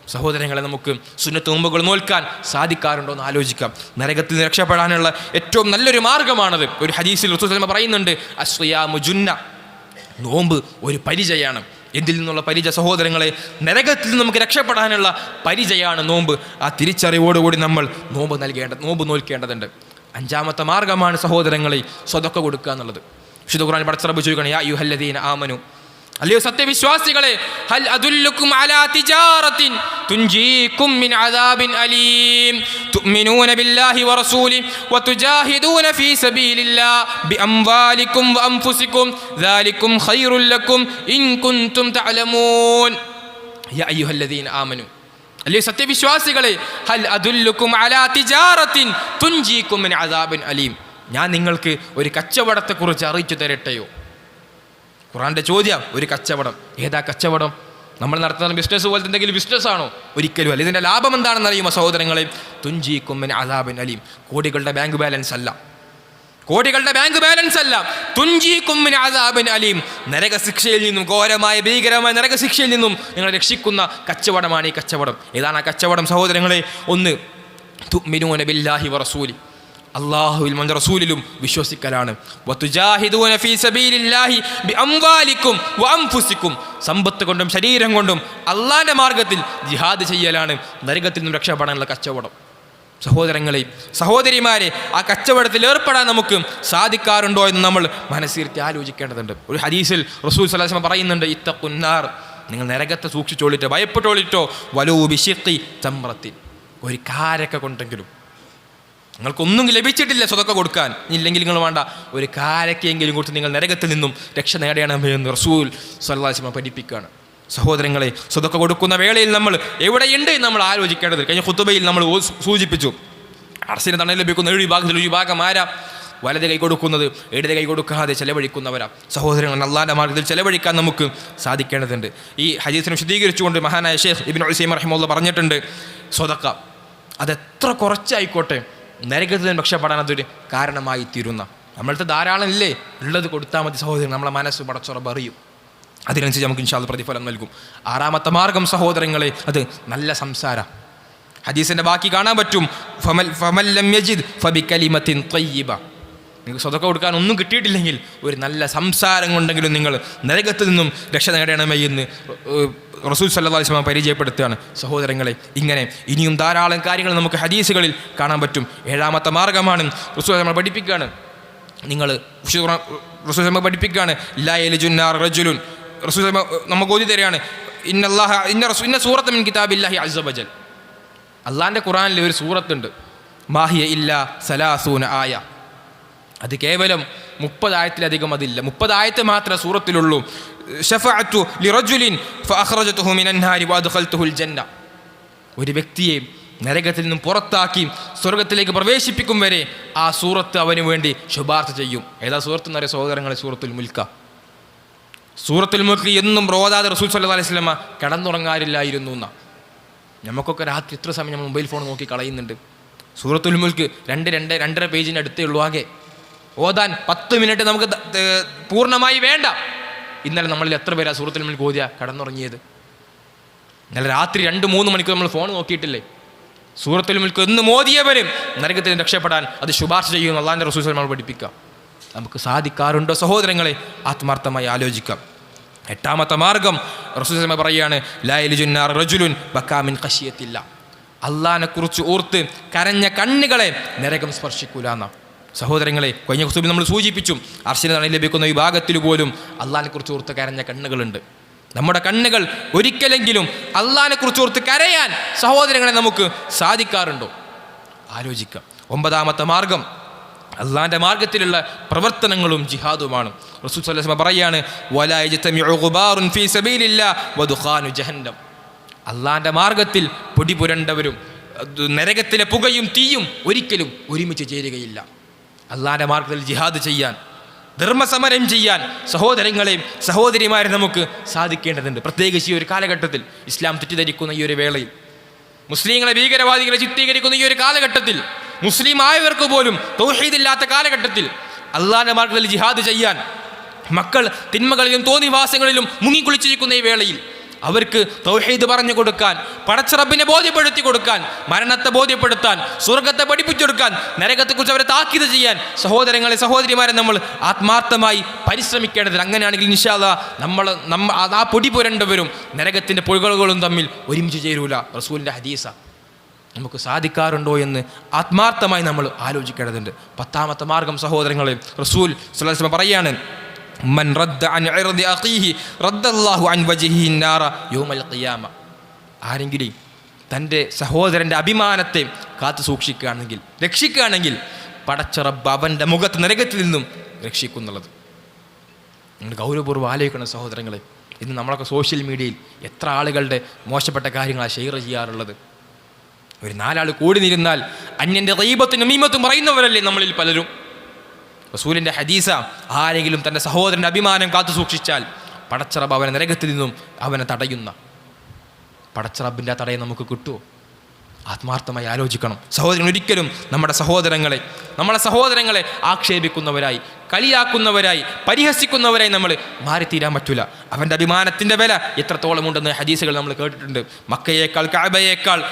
സഹോദരങ്ങളെ നമുക്ക് സുന്നത്ത് നോൽക്കാൻ സാധിക്കാറുണ്ടോ എന്ന് ആലോചിക്കാം. നരകത്തിൽ നിന്ന് രക്ഷപ്പെടാനുള്ള ഏറ്റവും നല്ലൊരു മാർഗമാണത്. ഒരു ഹദീസിൽ റസൂൽ പറയുന്നുണ്ട് അസ്വയാമു ജുന്ന നോമ്പ് ഒരു പരിചയാണ്. എന്തിൽ നിന്നുള്ള പരിചയ സഹോദരങ്ങളെ? നരകത്തിൽ നിന്ന് നമുക്ക് രക്ഷപ്പെടാനുള്ള പരിചയാണ് നോമ്പ്. ആ തിരിച്ചറിവോടുകൂടി നമ്മൾ നോമ്പ് നൽകേണ്ട നോമ്പ് നോൽക്കേണ്ടതുണ്ട്. അഞ്ചാമത്തെ മാർഗമാണ് സഹോദരങ്ങളെ സ്വതൊക്കെ കൊടുക്കുക എന്നുള്ളത്. വിശുദ്ധ ഖുർആൻ പടച്ചറബ് ചോദിക്കണം യാ യുഹല്ലദീൻ ആമനു അല്ലയോ സത്യവിശ്വാസികളെ ഹൽ അദുല്ലുക്കും അലാ തിജാറത്തിൻ തുൻജീകും മിൻ അദാബിൻ അലീം. തുഅ്മിനൂന ബില്ലാഹി വറസൂലി വതുജാഹിദൂന ഫീ സബീലില്ലാ. ബിഅംവാലിക്കും വഅൻഫുസിക്കും ദാലിക്കും ഖൈറുൽ ലക്കും ഇൻ കുൻതും തഅലമൂൻ. യാ അയ്യുഹല്ലദീന ആമനൂ. അല്ലയോ സത്യവിശ്വാസികളെ ഹൽ അദുല്ലുക്കും അലാ തിജാറത്തിൻ തുൻജീകും മിൻ അദാബിൻ അലീം. ഞാൻ നിങ്ങൾക്ക് ഒരു കച്ചവടത്തെക്കുറിച്ച് അറിയിച്ചു തരട്ടെയോ? ഖുറാന്റെ ചോദ്യം ഒരു കച്ചവടം. ഏതാ കച്ചവടം? നമ്മൾ നടത്തുന്ന ബിസിനസ് പോലത്തെ എന്തെങ്കിലും ബിസിനസ് ആണോ? ഒരിക്കലും അല്ല. ഇതിന്റെ ലാഭം എന്താണെന്ന് അറിയുമോ സഹോദരങ്ങളെ? തുഞ്ചി കുമ്മൻ അലാബിൻ അലീം. കോടികളുടെ ബാങ്ക് ബാലൻസ് അല്ല. കോടികളുടെ ബാങ്ക് ബാലൻസ് അല്ല. തുഞ്ചി കുമ്മിൻ അലാബിൻ അലീം. നരകശിക്ഷയിൽ നിന്നും ഘോരമായ ഭീകരമായ നരകശിക്ഷയിൽ നിന്നും നിങ്ങളെ രക്ഷിക്കുന്ന കച്ചവടമാണ് ഈ കച്ചവടം. ഏതാണ് ആ കച്ചവടം സഹോദരങ്ങളെ? ഒന്ന് തുമ്മിനൂന ബില്ലാഹി വറസൂലി അള്ളാഹുവിൽ മന്ദ റസൂലിലും വിശ്വസിക്കലാണ്. സമ്പത്ത് കൊണ്ടും ശരീരം കൊണ്ടും അള്ളാഹിന്റെ മാർഗത്തിൽ ജിഹാദ് ചെയ്യലാണ്. നരകത്തിൽ നിന്നും രക്ഷപ്പെടാനുള്ള കച്ചവടം. സഹോദരങ്ങളെ സഹോദരിമാരെ ആ കച്ചവടത്തിൽ ഏർപ്പെടാൻ നമുക്ക് സാധിക്കാറുണ്ടോ എന്ന് നമ്മൾ മനസ്സിരുത്തി ആലോചിക്കേണ്ടതുണ്ട്. ഒരു ഹദീസിൽ റസൂൽ സലാസ്മ പറയുന്നുണ്ട് ഇത്തക്കുന്നാർ നിങ്ങൾ നരകത്തെ സൂക്ഷിച്ചോളിട്ടോ ഭയപ്പെട്ടോളിട്ടോ വലൂ വിശിത്തി ചമ്രത്തിൽ ഒരു കാരൊക്കെ കൊണ്ടെങ്കിലും നിങ്ങൾക്കൊന്നും ലഭിച്ചിട്ടില്ല സ്വതൊക്കെ കൊടുക്കാൻ. ഇല്ലെങ്കിൽ നിങ്ങൾ വേണ്ട ഒരു കാരക്കെങ്കിലും കൊടുത്ത് നിങ്ങൾ നരകത്തിൽ നിന്നും രക്ഷ നേടണം എന്ന് റസൂൽ സല്ലാസിമ പഠിപ്പിക്കുകയാണ്. സഹോദരങ്ങളെ സ്വതൊക്കെ കൊടുക്കുന്ന വേളയിൽ നമ്മൾ എവിടെയുണ്ട് നമ്മൾ ആലോചിക്കേണ്ടത് കഴിഞ്ഞ കുത്തുബയിൽ നമ്മൾ സൂചിപ്പിച്ചു. അർസിനെ തണൽ ലഭിക്കുന്ന ഏഴ് വിഭാഗത്തിൽ ഒരു വിഭാഗം ആരാ? വലത് കൈ കൊടുക്കുന്നത് ഇടത് കൈ കൊടുക്കാതെ ചെലവഴിക്കുന്നവരാ. സഹോദരങ്ങൾ അള്ളാന്റെ മാർഗത്തിൽ ചെലവഴിക്കാൻ നമുക്ക് സാധിക്കേണ്ടതുണ്ട്. ഈ ഹദീസിനെ വിശദീകരിച്ചുകൊണ്ട് മഹാനായ ഷേഖ് ഇബിൻ ഉസൈം റഹിമുള്ള പറഞ്ഞിട്ടുണ്ട് സ്വതക്ക അതെത്ര കുറച്ചായിക്കോട്ടെ? നരകത്തിൽ നിന്ന് രക്ഷപ്പെടാൻ അതൊരു കാരണമായി തീരുന്ന. നമ്മളത്തെ ധാരാളം ഇല്ലേ ഉള്ളത് കൊടുത്താൽ മതി സഹോദരൻ. നമ്മളെ മനസ്സ് പടച്ചുറപ്പ് അറിയും അതിനനുസരിച്ച് നമുക്ക് ഇൻഷാൽ പ്രതിഫലം നൽകും. ആറാമത്തെ മാർഗം സഹോദരങ്ങളെ അത് നല്ല സംസാരം. ഹദീസിന്റെ ബാക്കി കാണാൻ പറ്റും. ഫമൽ ഫമൽ ലം യജിദ് ഫബി കലിമത്തിൻ ത്വയ്യിബ നിങ്ങൾക്ക് സ്വതക്ക കൊടുക്കാൻ ഒന്നും കിട്ടിയിട്ടില്ലെങ്കിൽ ഒരു നല്ല സംസാരം കൊണ്ടെങ്കിലും നിങ്ങൾ നരകത്തിൽ നിന്നും രക്ഷ നേടണമേ എന്ന് റസൂൽ സല്ലാ അലിസ്ലാം പരിചയപ്പെടുത്തുകയാണ് സഹോദരങ്ങളെ ഇങ്ങനെ ഇനിയും ധാരാളം കാര്യങ്ങൾ നമുക്ക് ഹദീസുകളിൽ കാണാൻ പറ്റും. ഏഴാമത്തെ മാർഗമാണ് റസൂൽ നമ്മൾ പഠിപ്പിക്കുകയാണ്. നിങ്ങൾ റസൂൽ നമ്മൾ പഠിപ്പിക്കുകയാണ് ലായലി ജുന്നാർ റജുലുൻ. റസൂൽ നമുക്ക് ഓതി തരികയാണ് ഇന്നല്ലാഹ ഇന്ന റസൂ ഇന്ന സൂറത്ത് മിൻ കിതാബില്ലാഹി അസബജൽ അള്ളാന്റെ ഖുറാനിൽ ഒരു സൂറത്തുണ്ട് മാഹിയ ഇല്ല സലാസൂന ആയ. അത് കേവലം മുപ്പതായത്തിലധികം അതില്ല. മുപ്പതായത്ത് മാത്രമേ സൂറത്തിലുള്ളൂ. ഷഫഅത്തു ലിറജുലിൻ ഫഅഖ്റജതുഹു മിനന്നാരി വഅദ്ഖൽതുഹുൽ ജന്ന ഒരു വ്യക്തിയെ നരകത്തിൽ നിന്നും പുറത്താക്കി സ്വർഗത്തിലേക്ക് പ്രവേശിപ്പിക്കും വരെ ആ സൂറത്ത് അവന് വേണ്ടി ശുപാർശ ചെയ്യും. ഏതാ സൂറത്ത് എന്നറിയ സഹോദരങ്ങളെ സൂറത്തുൽ മുൽക്ക. സൂറത്തുൽ മുൽക്ക് എന്നും റോദാദ് റസൂൽ സല്ലല്ലാഹു അലൈഹി വസല്ലമ കിടന്നുറങ്ങാറില്ലായിരുന്നു എന്നാ. നമുക്കൊക്കെ രാത്രി ഇത്ര സമയം നമ്മൾ മൊബൈൽ ഫോൺ നോക്കി കളയുന്നുണ്ട്. സൂറത്തുൽ മുൽക്ക് രണ്ട് രണ്ട് രണ്ടര പേജിന്റെ അടുത്തേ ഉള്ളൂ ആകെ. ഓതാൻ പത്ത് മിനിറ്റ് നമുക്ക് പൂർണമായി വേണ്ട. ഇന്നലെ നമ്മളിൽ എത്ര പേരാ സൂറത്തുൽ മുന്നിൽ ഓതിയ കടന്നുറങ്ങിയത്? ഇന്നലെ രാത്രി രണ്ട് മൂന്ന് മണിക്കൂർ നമ്മൾ ഫോൺ നോക്കിയിട്ടില്ലേ? സൂറത്തുൽ മുൽക്ക് എന്ന് മോദിയവരും നരകത്തിൽ രക്ഷപ്പെടാൻ അത് ശുപാർശ ചെയ്യുന്നു അള്ളാന്റെ റസൂൽ നമ്മൾ പഠിപ്പിക്കാം. നമുക്ക് സാധിക്കാറുണ്ടോ സഹോദരങ്ങളെ? ആത്മാർത്ഥമായി ആലോചിക്കാം. എട്ടാമത്തെ മാർഗം റസൂൽ പറയുകയാണ് ലായലിജുന്നാർ റജുലുൻ ബക്കാമിൻ കശിയത്തില്ല അള്ളാനെ കുറിച്ച് ഓർത്ത് കരഞ്ഞ കണ്ണുകളെ നരകം സ്പർശിക്കൂല എന്ന സഹോദരങ്ങളെ കഴിഞ്ഞ കുസുബിൽ നമ്മൾ സൂചിപ്പിച്ചു അർശന തണി ലഭിക്കുന്ന വിഭാഗത്തിൽ പോലും അള്ളാഹിനെക്കുറിച്ച് കുറിച്ച് ഓർത്ത് കരഞ്ഞ കണ്ണുകളുണ്ട്. നമ്മുടെ കണ്ണുകൾ ഒരിക്കലെങ്കിലും അള്ളാഹിനെക്കുറിച്ച് കുറിച്ച് ഓർത്ത് കരയാൻ സഹോദരങ്ങളെ നമുക്ക് സാധിക്കാറുണ്ടോ? ആലോചിക്കാം. ഒമ്പതാമത്തെ മാർഗം അള്ളാന്റെ മാർഗത്തിലുള്ള പ്രവർത്തനങ്ങളും ജിഹാദുമാണ്. റസൂൽ പറയാണ് "വലാ യജ്തമിഉ ഗുബാറുൻ ഫീ സബീലില്ലാ വദുഖാനു ജഹന്നം. അള്ളാന്റെ മാർഗത്തിൽ പൊടി പുരണ്ടവരും നരകത്തിലെ പുകയും തീയും ഒരിക്കലും ഒരുമിച്ച് ചേരുകയില്ല. അള്ളാന്റെ മാർഗത്തിൽ ജിഹാദ് ചെയ്യാൻ ധർമ്മസമരം ചെയ്യാൻ സഹോദരങ്ങളെയും സഹോദരിമാരെ നമുക്ക് സാധിക്കേണ്ടതുണ്ട്. പ്രത്യേകിച്ച് ഈ ഒരു കാലഘട്ടത്തിൽ ഇസ്ലാം തെറ്റിദ്ധരിക്കുന്ന ഈ ഒരു വേളയിൽ. മുസ്ലിങ്ങളെ ഭീകരവാദികളെ ചിത്രീകരിക്കുന്ന ഈ ഒരു കാലഘട്ടത്തിൽ മുസ്ലിം ആയവർക്ക് പോലും തൗഹീദില്ലാത്ത കാലഘട്ടത്തിൽ അള്ളാന്റെ മാർഗത്തിൽ ജിഹാദ് ചെയ്യാൻ മക്കൾ തിന്മകളിലും തോന്നിവാസങ്ങളിലും മുങ്ങിക്കുളിച്ചിരിക്കുന്ന ഈ വേളയിൽ അവർക്ക് തൗഹീദ് പറഞ്ഞു കൊടുക്കാൻ പടച്ചറബിനെ ബോധ്യപ്പെടുത്തി കൊടുക്കാൻ മരണത്തെ ബോധ്യപ്പെടുത്താൻ സ്വർഗത്തെ പഠിപ്പിച്ചു കൊടുക്കാൻ നരകത്തെക്കുറിച്ച് അവരെ താക്കീത് ചെയ്യാൻ സഹോദരങ്ങളെ സഹോദരിമാരെ നമ്മൾ ആത്മാർത്ഥമായി പരിശ്രമിക്കേണ്ടതിൽ അങ്ങനെയാണെങ്കിൽ നിഷാദ നമ്മൾ നമ്മ ആ പൊടി പുരണ്ടവരും നരകത്തിന്റെ പുഴകളും തമ്മിൽ ഒരുമിച്ച് ചേരൂല. റസൂലിന്റെ ഹദീസ നമുക്ക് സാധിക്കാറുണ്ടോ എന്ന് ആത്മാർത്ഥമായി നമ്മൾ ആലോചിക്കേണ്ടതുണ്ട്. പത്താമത്തെ മാർഗം സഹോദരങ്ങളെ റസൂൽ വസല്ലം പറയാണ് മൻ റദ്ദ അൻ ഇർദി അഖീഹി റദ്ദല്ലാഹു അൻ വജ്ഹിഹി നാറ യൗമൽ ഖിയാമ ആരെങ്കിലും തന്റെ സഹോദരന്റെ അഭിമാനത്തെ കാത്തു സൂക്ഷിക്കുകയാണെങ്കിൽ രക്ഷിക്കുകയാണെങ്കിൽ പടച്ച റബ്ബ് അവന്റെ മുഖത്ത് നരകത്തിൽ നിന്നും രക്ഷിക്കുന്നുള്ളത്. നിങ്ങൾ ഗൗരവപൂർവം ആലോചിക്കണം സഹോദരങ്ങളെ ഇന്ന് നമ്മളൊക്കെ സോഷ്യൽ മീഡിയയിൽ എത്ര ആളുകളുടെ മോശപ്പെട്ട കാര്യങ്ങളാണ് ഷെയർ ചെയ്യാറുള്ളത്. ഒരു നാലാൾ കൂടി നിരുന്നാൽ അന്യന്റെ ദൈവത്തിനും മീമത്തും പറയുന്നവരല്ലേ നമ്മളിൽ പലരും? റസൂലിന്റെ ഹദീസ ആരെങ്കിലും തന്റെ സഹോദരന്റെ അഭിമാനം കാത്തു സൂക്ഷിച്ചാൽ പടച്ചറബ് അവനെ നരകത്തിൽ നിന്നും അവനെ തടയുന്ന. പടച്ചറബിന്റെ തടയം നമുക്ക് കിട്ടുമോ ആത്മാർത്ഥമായി ആലോചിക്കണം. സഹോദരൻ ഒരിക്കലും നമ്മുടെ സഹോദരങ്ങളെ നമ്മുടെ സഹോദരങ്ങളെ ആക്ഷേപിക്കുന്നവരായി കളിയാക്കുന്നവരായി പരിഹസിക്കുന്നവരായി നമ്മൾ മാറിത്തീരാൻ പറ്റില്ല അവന്റെ അഭിമാനത്തിന്റെ വില എത്രത്തോളം ഉണ്ടെന്ന് ഹദീസുകൾ നമ്മൾ കേട്ടിട്ടുണ്ട്. മക്കയേക്കാൾ കാബയേക്കാൾ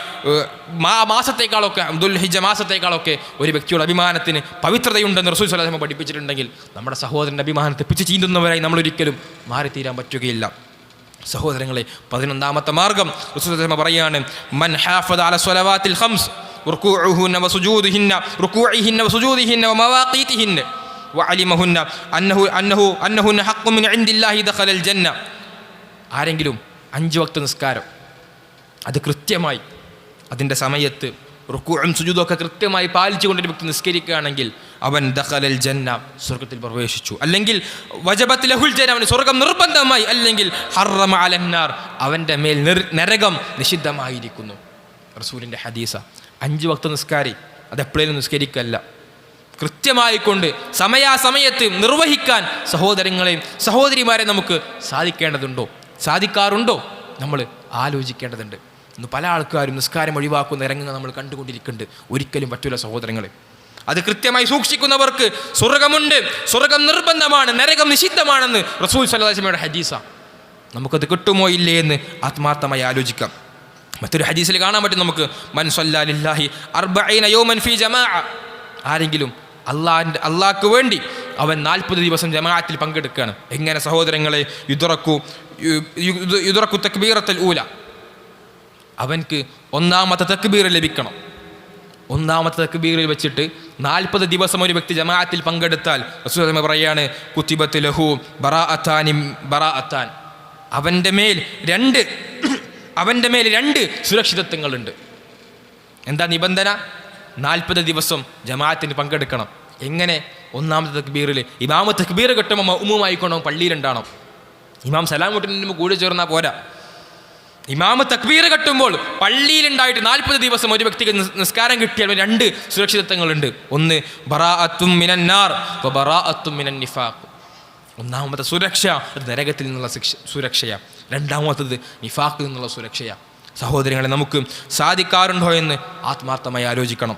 മാ മാസത്തേക്കാളൊക്കെ ദുൽഹിജ മാസത്തേക്കാളൊക്കെ ഒരു വ്യക്തിയുടെ അഭിമാനത്തിന് പവിത്രതയുണ്ടെന്ന് റസൂൽ സ്വലാഹ് പഠിപ്പിച്ചിട്ടുണ്ടെങ്കിൽ നമ്മുടെ സഹോദരന്റെ അഭിമാനത്തെ പിച്ചു ചീന്തുന്നവരായി നമ്മളൊരിക്കലും മാറിത്തീരാൻ പറ്റുകയില്ല. സഹോദരങ്ങളെ പതിനൊന്നാമത്തെ മാർഗം റസൂൽ പറയാണ് മൻ ഹാഫദ അല സ്വലവാത്തിൽ ഖംസ് റുകൂഉഹുന്ന വസുജൂദിഹിന്ന റുകൂഇഹിന്ന വസുജൂദിഹിന്ന വമവാഖീതിഹിന്ന വഅലിമഹുന്ന അന്നഹു അന്നഹു അന്നഹുന്ന ഹഖ്ഖു മിൻ ഇൻദില്ലാഹി ദഖലൽ ജന്ന. ആരെങ്കിലും അഞ്ച് വക്ത നിസ്കാരം അത് കൃത്യമായി അതിന്റെ സമയത്ത് റുക്കുവും സുജൂതും ഒക്കെ കൃത്യമായി പാലിച്ചുകൊണ്ട് ഒരു വ്യക്തി നിസ്കരിക്കുകയാണെങ്കിൽ അവൻ ദഖലൽ ജന്ന സ്വർഗത്തിൽ പ്രവേശിച്ചു. അല്ലെങ്കിൽ വജബത്ത് ലഹുൽ ജന അവന് സ്വർഗം നിർബന്ധമായി. അല്ലെങ്കിൽ ഹർറമ അലന്നാർ അവന്റെ മേൽ നിർ നരകം നിഷിദ്ധമായിരിക്കുന്നു. റസൂലിന്റെ ഹദീസ. അഞ്ച് വക്ത നിസ്കാരി അത് എപ്പോഴും നിസ്കരിക്കല്ല. കൃത്യമായിക്കൊണ്ട് സമയാസമയത്ത് നിർവഹിക്കാൻ സഹോദരങ്ങളെയും സഹോദരിമാരെ നമുക്ക് സാധിക്കേണ്ടതുണ്ടോ? സാധിക്കാറുണ്ടോ? നമ്മൾ ആലോചിക്കേണ്ടതുണ്ട്. ഇന്ന് പല ആൾക്കാരും നിസ്കാരം ഒഴിവാക്കുന്ന ഇറങ്ങുന്ന നമ്മൾ കണ്ടുകൊണ്ടിരിക്കുന്നുണ്ട്. ഒരിക്കലും പറ്റൂല സഹോദരങ്ങളെ. അത് കൃത്യമായി സൂക്ഷിക്കുന്നവർക്ക് സ്വർഗമുണ്ട്. സ്വർഗം നിർബന്ധമാണ്. നരകം നിഷിദ്ധമാണെന്ന് റസൂൽ സല്ലാസ്മയുടെ ഹദീസ. നമുക്കത് കിട്ടുമോ ഇല്ലേ എന്ന് ആത്മാർത്ഥമായി ആലോചിക്കാം. മറ്റൊരു ഹദീസിൽ കാണാൻ പറ്റും നമുക്ക്. മൻ സല്ലാലില്ലാഹി അർബഈന യൗമൻ ഫീ ജമാഅ. ആരെങ്കിലും അള്ളാഹിന്റെ അള്ളാഹ്ക്ക് വേണ്ടി അവൻ നാൽപ്പത് ദിവസം ജമാഅത്തിൽ പങ്കെടുക്കുകയാണ്. എങ്ങനെ സഹോദരങ്ങളെ യുദറക്കു യുദറക്കു തക്ബീറത്തൽ ഊല. അവൻക്ക് ഒന്നാമത്തെ തക്ബീർ ലഭിക്കണം. ഒന്നാമത്തെ തക്ബീറിൽ വെച്ചിട്ട് നാൽപ്പത് ദിവസം ഒരു വ്യക്തി ജമാഅത്തിൽ പങ്കെടുത്താൽ റസൂൽ പറയാണ് കുത്തിബത്ത് ലഹു ബറാ അത്താനി ബറാ അത്താൻ അവന്റെ മേൽ രണ്ട് (clears throat) അവന്റെ മേൽ രണ്ട് സുരക്ഷിതത്വങ്ങളുണ്ട്. എന്താ നിബന്ധന? നാൽപ്പത് ദിവസം ജമാഅത്തിന് പങ്കെടുക്കണം. എങ്ങനെ? ഒന്നാമത്തെ തക്ബീറിൽ ഇമാമ തക്ബീർ കിട്ടുമ്പോൾ ഉമ്മുമായിക്കൊണ്ടോ പള്ളിയിലുണ്ടാണോ ഇമാം സലാം കൂട്ടിന് കൂടെ ചേർന്നാൽ പോരാ. ഇമാമ തക്ബീർ കെട്ടുമ്പോൾ പള്ളിയിലുണ്ടായിട്ട് നാൽപ്പത് ദിവസം ഒരു വ്യക്തിക്ക് നിസ്കാരം കിട്ടിയാൽ രണ്ട് സുരക്ഷിതത്വങ്ങളുണ്ട്. ഒന്ന് ബറാ അത്തും മിനന്നാർ. ബറാ അത്തും മിനൻ നിഫാഖ്. ഒന്നാമത്തെ സുരക്ഷ നരകത്തിൽ നിന്നുള്ള ശിക്ഷ സുരക്ഷയാണ് രണ്ടാമത്തത് നിഫാഖിൽ നിന്നുള്ള സുരക്ഷയാണ് സഹോദരങ്ങളെ നമുക്ക് സാധിക്കാറുണ്ടോ എന്ന് ആത്മാർത്ഥമായി ആലോചിക്കണം.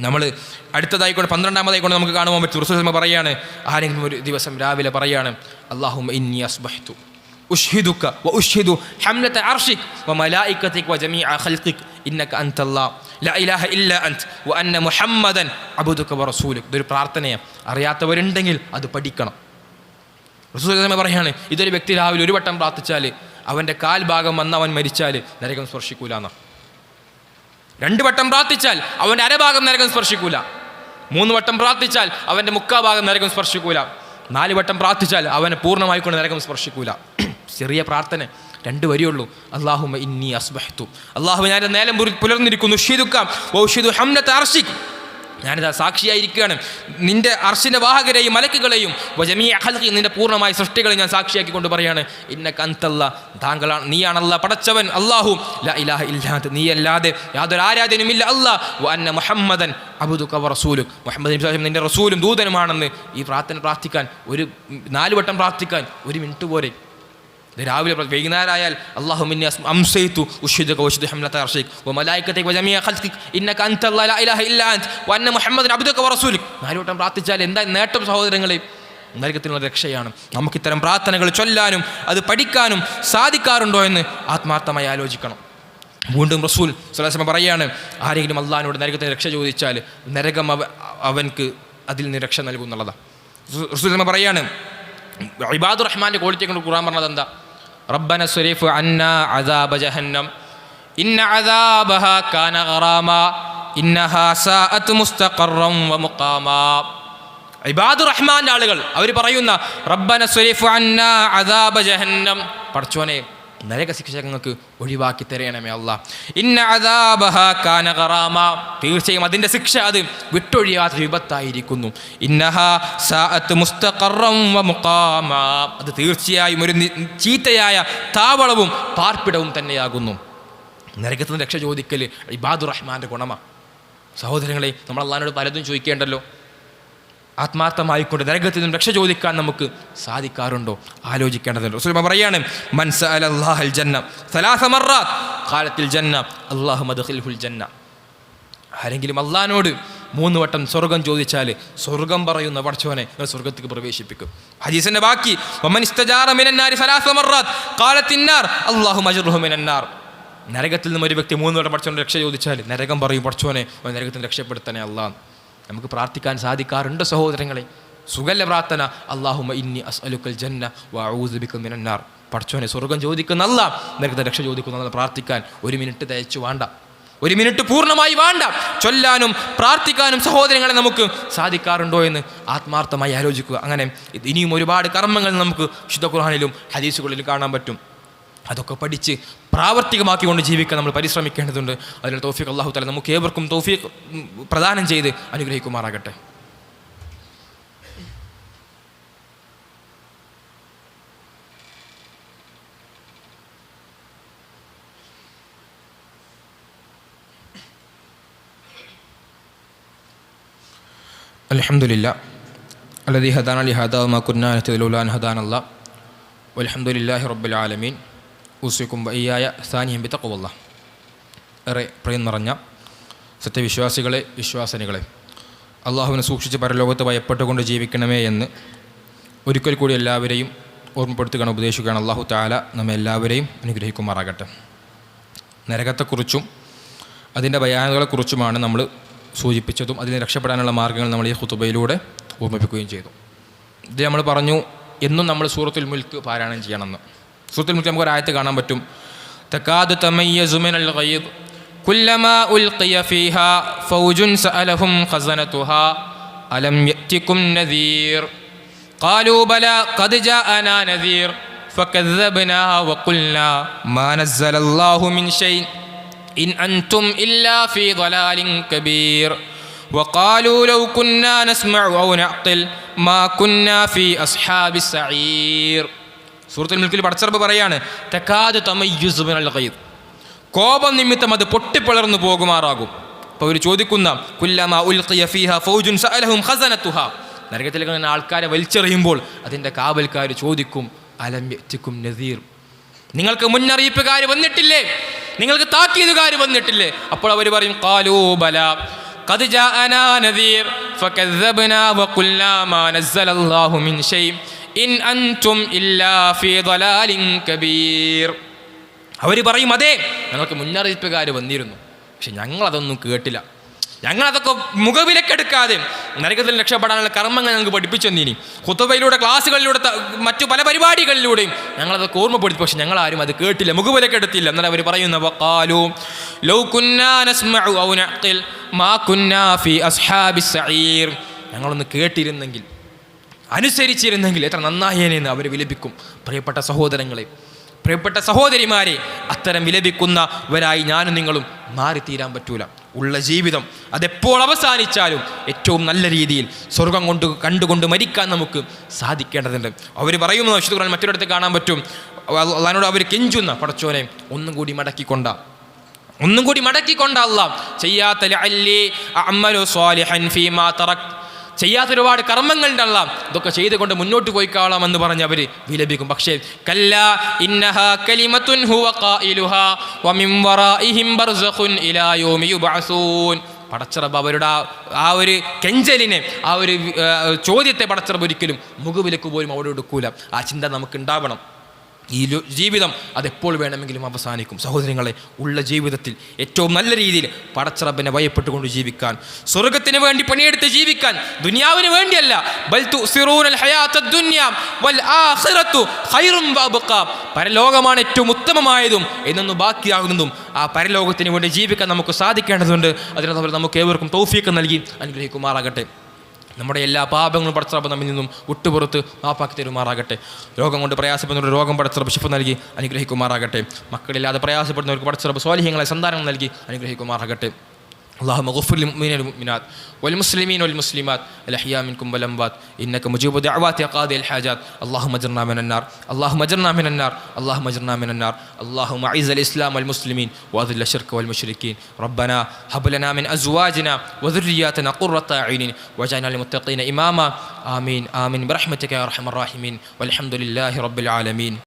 നമ്മൾ അടുത്തതായിക്കൊണ്ട് പന്ത്രണ്ടാമതായിക്കൊണ്ട് നമുക്ക് കാണുവാൻ പറ്റും. റുസുസമ്മ പറയാണ് ആരെങ്കിലും ഒരു ദിവസം രാവിലെ പറയാണ് അള്ളാഹും ഇന്നി ഉഷ്ഹിദുക്ക വ ഉഷ്ഹിദു ഹംലത്തെ അർഷിക് വ മലായിക്കത്തേക്ക് വ ജമീ ആ ഖൽക്കിക് ഇന്നക്ക അന്തല്ലാ ലാ ഇലാഹ ഇല്ല അന്ത് വ അന്ന മുഹമ്മദൻ അബുദുക്ക വ റസൂലുക്. ഇതൊരു പ്രാർത്ഥനയാണ്. അറിയാത്തവരുണ്ടെങ്കിൽ അത് പഠിക്കണം. റസൂൽ പറയാണ് ഇതൊരു വ്യക്തി രാവിലെ ഒരു വട്ടം പ്രാർത്ഥിച്ചാൽ അവന്റെ കാൽ ഭാഗം വന്ന് അവൻ മരിച്ചാൽ നരകം സ്പർശിക്കൂല എന്ന രണ്ട് വട്ടം പ്രാർത്ഥിച്ചാൽ അവന്റെ അരഭാഗം നരകം സ്പർശിക്കൂല. മൂന്ന് വട്ടം പ്രാർത്ഥിച്ചാൽ അവന്റെ മുക്കാഭാഗം നരകം സ്പർശിക്കൂല. നാല് വട്ടം പ്രാർത്ഥിച്ചാൽ അവനെ പൂർണമായിക്കൊണ്ട് നരകം സ്പർശിക്കൂല. ചെറിയ പ്രാർത്ഥന രണ്ട് വരിയുള്ളൂ. അള്ളാഹുമ ഇന്നി അസ്ബഹത്തു അള്ളാഹു ഞാൻ പുല- പുലർന്നിരിക്കുന്നു. ഷീദുക്കാം ഔഷിദു ഹംലത്ത് അർഷിക് ഞാനിതാ സാക്ഷിയായിരിക്കുകയാണ്. നിന്റെ അർഷിന്റെ വാഹകരെയും മലക്കുകളെയും വജമീ അഹൽക്കി നിന്റെ പൂർണമായ സൃഷ്ടികളെ ഞാൻ സാക്ഷിയാക്കിക്കൊണ്ട് പറയാണ്. ഇന്ന കന്തല്ല താങ്കളാണ് നീയാണല്ല പടച്ചവൻ അള്ളാഹു ലാ ഇലാഹ ഇല്ലാത്ത നീയല്ലാതെ യാതൊരു ആരാധനയുമില്ല അല്ലാ. അന്ന മുഹമ്മദൻ അബുദു കവ റസൂലും മുഹമ്മദ് സ്വല്ലല്ലാഹു നിന്റെ റസൂലും ദൂതനുമാണെന്ന് ഈ പ്രാർത്ഥന പ്രാർത്ഥിക്കാൻ ഒരു നാലുവട്ടം പ്രാർത്ഥിക്കാൻ ഒരു മിനിറ്റ് പോരെ. ഇത് രാവിലെ വൈകുന്നേരമായാൽ വൈകുന്നേരം ആയാൽ അള്ളാഹു മിന്നി അസ്മ- അംസൈതു ഉഷ്ഹിദക വഷ്ഹിദ് ഹംലത അർശിക് വമലായികതക വജമിയ ഖൽഖിക്. ഇന്നക അൻത ഇലാഹ ഇല്ലാ അൻത. വഅന്ന മുഹമ്മദൻ അബ്ദുക വറസൂലുക് നാല് വട്ടം പ്രാർത്ഥിച്ചാൽ എന്താ നേട്ടം സഹോദരങ്ങളെ? നരകത്തിനുള്ള രക്ഷയാണ്. നമുക്ക് ഇത്തരം പ്രാർത്ഥനകൾ ചൊല്ലാനും അത് പഠിക്കാനും സാധിക്കാറുണ്ടോ എന്ന് ആത്മാർത്ഥമായി ആലോചിക്കണം. വീണ്ടും റസൂൽ സുലാസമ പറയാണ് ആരെങ്കിലും അള്ളഹാനോട് നരകത്തിന് രക്ഷ ചോദിച്ചാൽ നരകം അവ അവൻക്ക് അതിൽ നിന്ന് രക്ഷ നൽകും എന്നുള്ളതാണ് റസൂൽ പറയാണ് ഇബാദുർ റഹ്മാന്റെ ക്വാളിറ്റിയെ കൊണ്ട് ഖുറാൻ പറഞ്ഞത് എന്താ? റബ്ബന സുരീഫ് അന്ന അദാബ ജഹന്നം. ഇന്ന അദാബഹ കാന ഗറാമ. ഇന്നഹാ സാഅത്ത് മുസ്തഖറം വ മുഖാമ. ഇബാദുർ റഹ്മാന്റെ ആളുകൾ അവർ പറയുന്ന റബ്ബന സുരീഫ് അന്ന അദാബ ജഹന്നം. പടച്ചോനെ നരക ശിക്ഷ ഞങ്ങൾക്ക് ഒഴിവാക്കി തരയണമേ അല്ല. ഇന്ന തീർച്ചയായും അതിന്റെ ശിക്ഷ അത് വിട്ടൊഴിയാത്ത വിപത്തായിരിക്കുന്നു. ഇന്നഹ സാഅത്ത് മുസ്തഖറം വ മുഖാമ. അത് തീർച്ചയായും ഒരു ചീത്തയായ താവളവും പാർപ്പിടവും തന്നെയാകുന്നു. നരകത്തിന് രക്ഷ ചോദിക്കൽ ഇബാദുറഹ്മാന്റെ ഗുണമാണ് സഹോദരങ്ങളെ നമ്മൾ അള്ളഹാനോട് പലതും ചോദിക്കേണ്ടല്ലോ. ആത്മാർത്ഥമായിക്കൊണ്ട് നരകത്തിൽ നിന്നും രക്ഷ ചോദിക്കാൻ നമുക്ക് സാധിക്കാറുണ്ടോ? ആലോചിക്കേണ്ടതുണ്ട്. റസൂൽ പറയാണ് മൻസ അലഹൽ ജന്ന സലാസ മറാത്ത് കാലത്തിൽ ജന്ന അള്ളാഹു മദ്ഹുൽ ജന്ന. ആരെങ്കിലും അള്ളഹാനോട് മൂന്ന് വട്ടം സ്വർഗം ചോദിച്ചാൽ സ്വർഗം പറയുന്ന പടച്ചവനെ നിങ്ങൾ സ്വർഗത്തേക്ക് പ്രവേശിപ്പിക്കും. ഹദീസിന്റെ ബാക്കി നരകത്തിൽ നിന്നും ഒരു വ്യക്തി മൂന്ന് വട്ടം പഠിച്ചവനെ രക്ഷ ചോദിച്ചാൽ നരകം പറയും പഠിച്ചവനെ നരകത്തിന് രക്ഷപ്പെടുത്തണേ അള്ളാഹ് നമുക്ക് പ്രാർത്ഥിക്കാൻ സാധിക്കാറുണ്ട് സഹോദരങ്ങളെ. സുഗല്ല പ്രാർത്ഥന. അള്ളാഹുമ ഇന്നി അസ്അലുക്കൽ ജന്ന വഊദുബിക മിനന്നാർ. പഠിച്ചവനെ സ്വർഗം ചോദിക്കുന്ന അല്ല നരകത്തെ രക്ഷ ചോദിക്കുന്ന പ്രാർത്ഥിക്കാൻ ഒരു മിനിറ്റ് തയ്ച്ചു വേണ്ട. ഒരു മിനിറ്റ് പൂർണമായി വേണ്ട. ചൊല്ലാനും പ്രാർത്ഥിക്കാനും സഹോദരങ്ങളെ നമുക്ക് സാധിക്കാറുണ്ടോ എന്ന് ആത്മാർത്ഥമായി ആലോചിക്കുക. അങ്ങനെ ഇനിയും ഒരുപാട് കർമ്മങ്ങൾ നമുക്ക് വിശുദ്ധ ഖുർഹാനിലും ഹദീസുകളിലും കാണാൻ പറ്റും. അതൊക്കെ പഠിച്ച് പ്രാവർത്തികമാക്കിക്കൊണ്ട് ജീവിക്കാൻ നമ്മൾ പരിശ്രമിക്കേണ്ടതുണ്ട്. അതിൽ തോഫിക് അള്ളാഹു തല നമുക്ക് ഏവർക്കും തോഫിക്ക് പ്രദാനം ചെയ്ത് അനുഗ്രഹിക്കുമാറാകട്ടെ. അലഹമുല്ല അലദി ഹദാൻ അലി ഹദാ മാ കുന്നാൻ ഹദാൻ അല്ല അലഹമുല്ലാഹി റബ്ബുൽ ആലമീൻ. ഉസിക്കും വയ്യായ സാനിഹം ബിത്തക്കുവല്ല ഏറെ പ്രിയം നിറഞ്ഞ സത്യവിശ്വാസികളെ വിശ്വാസനികളെ. അള്ളാഹുവിനെ സൂക്ഷിച്ച് പരലോകത്ത് ഭയപ്പെട്ടുകൊണ്ട് ജീവിക്കണമേ എന്ന് ഒരിക്കൽ കൂടി എല്ലാവരെയും ഓർമ്മപ്പെടുത്തുകയാണ് ഉപദേശിക്കുകയാണ് അള്ളാഹു താല നമ്മെ എല്ലാവരെയും അനുഗ്രഹിക്കുമാറാകട്ടെ. നരകത്തെക്കുറിച്ചും അതിന്റെ ഭയാനകളെക്കുറിച്ചുമാണ് നമ്മൾ സൂചിപ്പിച്ചതും അതിനെ രക്ഷപ്പെടാനുള്ള മാർഗങ്ങൾ നമ്മൾ ഈ ഹുത്തുബയിലൂടെ ഓർമ്മിപ്പിക്കുകയും ചെയ്തു. ഇത് നമ്മൾ പറഞ്ഞു എന്നും നമ്മൾ സൂറത്തുൽ മുൽക്ക് പാരായണം ചെയ്യണമെന്ന്. സൂറത്തുൽ മുൽക്ക് നമുക്ക് ഒരായത്ത് കാണാൻ പറ്റും തക്കാദ് തമയ്യസു മിനൽ ഗൈദ് കുല്ലമാ ഉൽഖിയ ഫീഹാ ഫൗജുൻ സഅലഹും ഖസനതുഹാ അലം യഅതികും നദീർ قالوا بلى قد جاءنا نذير فكذبنا وقلنا ما نزل الله من شيء إن أنتم إلا في ضلال كبير وقالوا لو كنا نسمع أو نعقل ما كنا في أصحاب السعير സൂറത്തുൽ മിൽക്കിൽ പടച്ചറപ്പ് പറയാണ് തക്കാത് തമയ്യുസ് മിനൽ ഗൈദ് കോപം നിമിത്തം അത് പൊട്ടിപ്പിളർന്നു പോകുമാറാകും അപ്പോൾ അവർ ചോദിക്കുന്ന കുല്ലമ ഉൽഖിയ ഫീഹ ഫൗജുൻ സഅലഹും ഖസനതുഹ നരകത്തിലേക്ക് അങ്ങനെ ആൾക്കാരെ വലിച്ചെറിയുമ്പോൾ അതിൻ്റെ കാവൽക്കാർ ചോദിക്കും അലം യത്തിക്കും നദീർ നിങ്ങൾക്ക് മുന്നറിയിപ്പുകാർ വന്നിട്ടില്ലേ നിങ്ങൾക്ക് താക്കീതുകാർ വന്നിട്ടില്ലേ അപ്പോൾ അവർ പറയും കാലൂ ബല قد جاءنا نذير فكذبنا وقلنا ما نزل الله من شيء ഇൻ അൻതും ഇല്ലാ ഫീ ദലാലിൻ കബീർ. അവർ പറയും അതെ ഞങ്ങൾക്ക് മുന്നറിയിപ്പുകാർ വന്നിരുന്നു. പക്ഷെ ഞങ്ങളതൊന്നും കേട്ടില്ല. ഞങ്ങളതൊക്കെ മുഖവിലക്കെടുക്കാതെ നരകത്തിൽ രക്ഷപ്പെടാനുള്ള കർമ്മങ്ങൾ ഞങ്ങൾക്ക് പഠിപ്പിച്ചു തന്നിനി. കുത്തുവയിലൂടെ ക്ലാസ്സുകളിലൂടെ മറ്റു പല പരിപാടികളിലൂടെയും ഞങ്ങളതൊക്കെ ഓർമ്മപ്പെടുത്തി. പക്ഷെ ഞങ്ങളാരും അത് കേട്ടില്ല മുഖവിലക്കെടുത്തില്ല എന്നാൽ അവർ പറയുന്ന ലൗ നഖിൽ മാ ഫി അസ്ഹാബിസ് സഈർ. ഞങ്ങളൊന്ന് കേട്ടിരുന്നെങ്കിൽ അനുസരിച്ചിരുന്നെങ്കിൽ എത്ര നന്നായേനെന്ന് അവർ വിലപിക്കും. പ്രിയപ്പെട്ട സഹോദരങ്ങളെ പ്രിയപ്പെട്ട സഹോദരിമാരെ അത്തരം വിലപിക്കുന്നവരായി ഞാനും നിങ്ങളും മാറിത്തീരാൻ പറ്റൂല. ഉള്ള ജീവിതം അതെപ്പോൾ അവസാനിച്ചാലും ഏറ്റവും നല്ല രീതിയിൽ സ്വർഗം കൊണ്ട് കണ്ടുകൊണ്ട് മരിക്കാൻ നമുക്ക് സാധിക്കേണ്ടതുണ്ട്. അവർ പറയുന്നു വിശുദ്ധ ഖുർആൻ മറ്റൊരിടത്ത് കാണാൻ പറ്റും. അള്ളഹാനോട് അവർ കെഞ്ചുന്ന പടച്ചോനെ ഒന്നും കൂടി മടക്കിക്കൊണ്ട. ഒന്നും കൂടി മടക്കിക്കൊണ്ട അല്ല ചെയ്യാത്ത ചെയ്യാത്ത ഒരുപാട് കർമ്മങ്ങളുണ്ട് അല്ല. ഇതൊക്കെ ചെയ്തുകൊണ്ട് മുന്നോട്ട് പോയിക്കാളാം എന്ന് പറഞ്ഞ് അവർ വിലപിക്കും. പക്ഷേ കല്ല ഇന്നഹ കലിമത്തുൻ ഹുവ ഖായിലുഹ വമിൻ ബർസഖുൻ ഇലാ പടച്ചറബ് അവരുടെ ആ ഒരു കെഞ്ചലിനെ ആ ഒരു ചോദ്യത്തെ പടച്ചറബ് ഒരിക്കലും മുഖവിലക്ക് പോലും അവിടെ എടുക്കൂല. ആ ചിന്ത നമുക്ക് ഉണ്ടാവണം ഈ ജീവിതം അതെപ്പോൾ വേണമെങ്കിലും അവസാനിക്കും. സഹോദരങ്ങളെ ഉള്ള ജീവിതത്തിൽ ഏറ്റവും നല്ല രീതിയിൽ പടച്ചറബിനെ ഭയപ്പെട്ടുകൊണ്ട് ജീവിക്കാൻ സ്വർഗത്തിന് വേണ്ടി പണിയെടുത്ത് ജീവിക്കാൻ ദുനിയാവിന് വേണ്ടിയല്ല. പരലോകമാണ് ഏറ്റവും ഉത്തമമായതും എന്നൊന്ന് ബാക്കിയാകുന്നതും ആ പരലോകത്തിന് വേണ്ടി ജീവിക്കാൻ നമുക്ക് സാധിക്കേണ്ടതുണ്ട്. അതിനകത്ത് നമുക്ക് ഏവർക്കും തൗഫീഖ് നൽകി അനുഗ്രഹിക്കുമാറാകട്ടെ. നമ്മുടെ എല്ലാ പാപങ്ങളും പടച്ചറപ്പ് നമ്മിൽ നിന്നും വിട്ടുപുറത്ത് മാപ്പാക്കി തരുമാറാകട്ടെ. രോഗം കൊണ്ട് പ്രയാസപ്പെടുന്നവർ രോഗം പടച്ചറപ്പ് ശിപ്പ് നൽകി അനുഗ്രഹിക്കുമാറാകട്ടെ. മക്കളില്ലാതെ പ്രയാസപ്പെടുന്നവർക്ക് പടച്ചറപ്പ് സ്വാലിഹ്യങ്ങളെ സന്താനം നൽകി അനുഗ്രഹിക്കുമാറാകട്ടെ. اللهم اغفر للمؤمنين والمؤمنات والمسلمين والمسلمات الأحياء منكم والأموات. إنك مجيب دعوات يا قاضي الحاجات. اللهم اجرنا من النار. اللهم اجرنا من النار. اللهم اجرنا من النار. اللهم أعز الإسلام والمسلمين وأذل الشرك والمشركين. ربنا هب لنا من أزواجنا وذرياتنا قرة أعين واجعلنا للمتقين إماما. آمين. آمين. برحمتك يا أرحم الراحمين. والحمد لله رب العالمين.